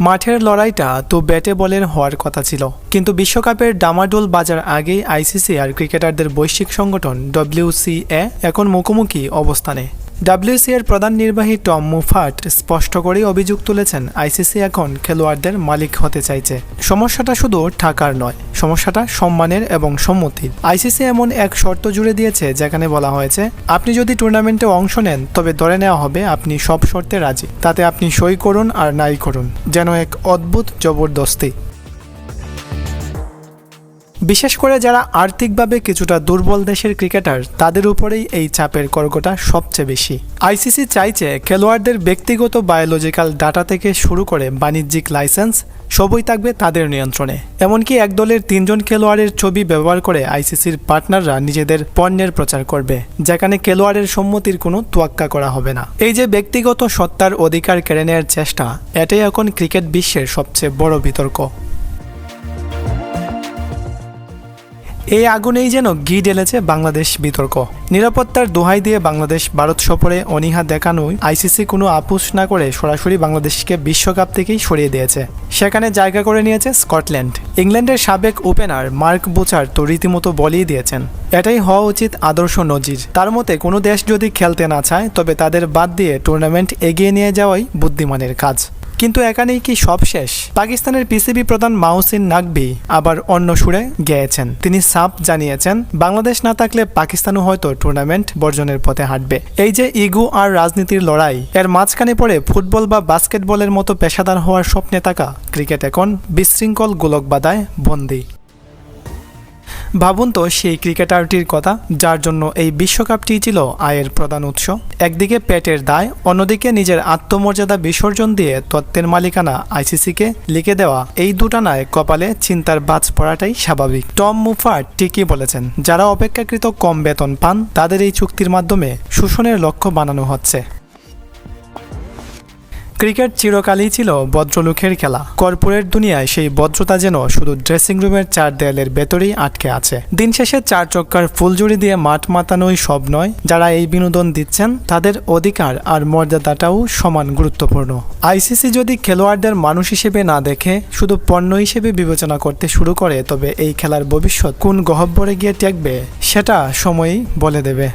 মাঠের লড়াইটা তো ব্যাটে বলের হওয়ার কথা ছিল। কিন্তু বিশ্বকাপের ডামাডোল বাজার আগেই আইসিসি আর ক্রিকেটারদের বৈশ্বিক সংগঠন ডব্লিউসিএ এখন মুখোমুখি অবস্থানে। ডাব্লিউসি এর প্রধান নির্বাহী টম মুফাট স্পষ্ট করেই অভিযোগ তুলেছেন, আইসিসি এখন খেলোয়াড়দের মালিক হতে চাইছে। সমস্যাটা শুধু টাকার নয়, সমস্যাটা সম্মানের এবং সম্মতির। আইসিসি এমন এক শর্ত জুড়ে দিয়েছে, যেখানে বলা হয়েছে, আপনি যদি টুর্নামেন্টে অংশ নেন, তবে ধরে নেওয়া হবে আপনি সব শর্তে রাজি। তাতে আপনি সই করুন আর নাই করুন। যেন এক অদ্ভুত জবরদস্তি। বিশেষ করে যারা আর্থিকভাবে কিছুটা দুর্বল দেশের ক্রিকেটার, তাদের উপরেই এই চাপের কর্গটা সবচেয়ে বেশি। আইসিসি চাইছে খেলোয়াড়দের ব্যক্তিগত বায়োলজিক্যাল ডাটা থেকে শুরু করে বাণিজ্যিক লাইসেন্স, সবই থাকবে তাদের নিয়ন্ত্রণে। এমনকি এক দলের তিনজন খেলোয়াড়ের ছবি ব্যবহার করে আইসিসির পার্টনাররা নিজেদের পণ্যের প্রচার করবে, যেখানে খেলোয়াড়ের সম্মতির কোনো তোয়াক্কা করা হবে না। এই যে ব্যক্তিগত সত্তার অধিকার কেড়ে নেওয়ার চেষ্টা, এটাই এখন ক্রিকেট বিশ্বের সবচেয়ে বড় বিতর্ক। এই আগুনেই যেন ঘি ঢেলেছে বাংলাদেশ বিতর্ক। নিরাপত্তার দোহাই দিয়ে বাংলাদেশ ভারত সফরে অনীহা দেখানোই আইসিসি কোনো আপোষ না করে সরাসরি বাংলাদেশকে বিশ্বকাপ থেকেই সরিয়ে দিয়েছে। সেখানে জায়গা করে নিয়েছে স্কটল্যান্ড। ইংল্যান্ডের সাবেক ওপেনার মার্ক বুচার তো রীতিমতো বলেই দিয়েছেন, এটাই হওয়া উচিত আদর্শ নজির। তার মতে, কোনো দেশ যদি খেলতে না চায়, তবে তাদের বাদ দিয়ে টুর্নামেন্ট এগিয়ে নিয়ে যাওয়াই বুদ্ধিমানের কাজ। কিন্তু এখানেই কি সব শেষ? পাকিস্তানের পিসিবি প্রধান মাউসিন নাকবি আবার অন্য সুরে গেয়েছেন। তিনি সাপ জানিয়েছেন, বাংলাদেশ না থাকলে পাকিস্তানও হয়তো টুর্নামেন্ট বর্জনের পথে হাঁটবে। এই যে ইগু আর রাজনীতির লড়াই, এর মাঝখানে পড়ে ফুটবল বা বাস্কেটবলের মতো পেশাদার হওয়ার স্বপ্নে থাকা ক্রিকেট এখন বিশৃঙ্খল গোলক বাদায় বন্দী। ভাবুন তো সেই ক্রিকেটারটির কথা, যার জন্য এই বিশ্বকাপটি ছিল আয়ের প্রধান উৎস। একদিকে পেটের দায়, অন্যদিকে নিজের আত্মমর্যাদা বিসর্জন দিয়ে তত্ত্বের মালিকানা আইসিসিকে লিখে দেওয়া। এই দুটানায় কপালে চিন্তার বাজ পড়াটাই স্বাভাবিক। টম মুফার ঠিকই বলেছেন, যারা অপেক্ষাকৃত কম বেতন পান, তাদের এই চুক্তির মাধ্যমে শোষণের লক্ষ্য বানানো হচ্ছে। ক্রিকেট চিরকালই ছিল ভদ্রলোকের খেলা। কর্পোরেট দুনিয়ায় সেই ভদ্রতা যেন শুধু ড্রেসিং রুমের চার দেয়ালের ভেতরেই আটকে আছে। দিন শেষে চার চক্কার ফুলজুড়ি দিয়ে মাঠ মাতানোই সব নয়, যারা এই বিনোদন দিচ্ছেন, তাদের অধিকার আর মর্যাদাটাও সমান গুরুত্বপূর্ণ। আইসিসি যদি খেলোয়াড়দের মানুষ হিসেবে না দেখে, শুধু পণ্য হিসেবে বিবেচনা করতে শুরু করে, তবে এই খেলার ভবিষ্যৎ কোন গহব্বরে গিয়ে টেকবে, সেটা সময়ই বলে দেবে।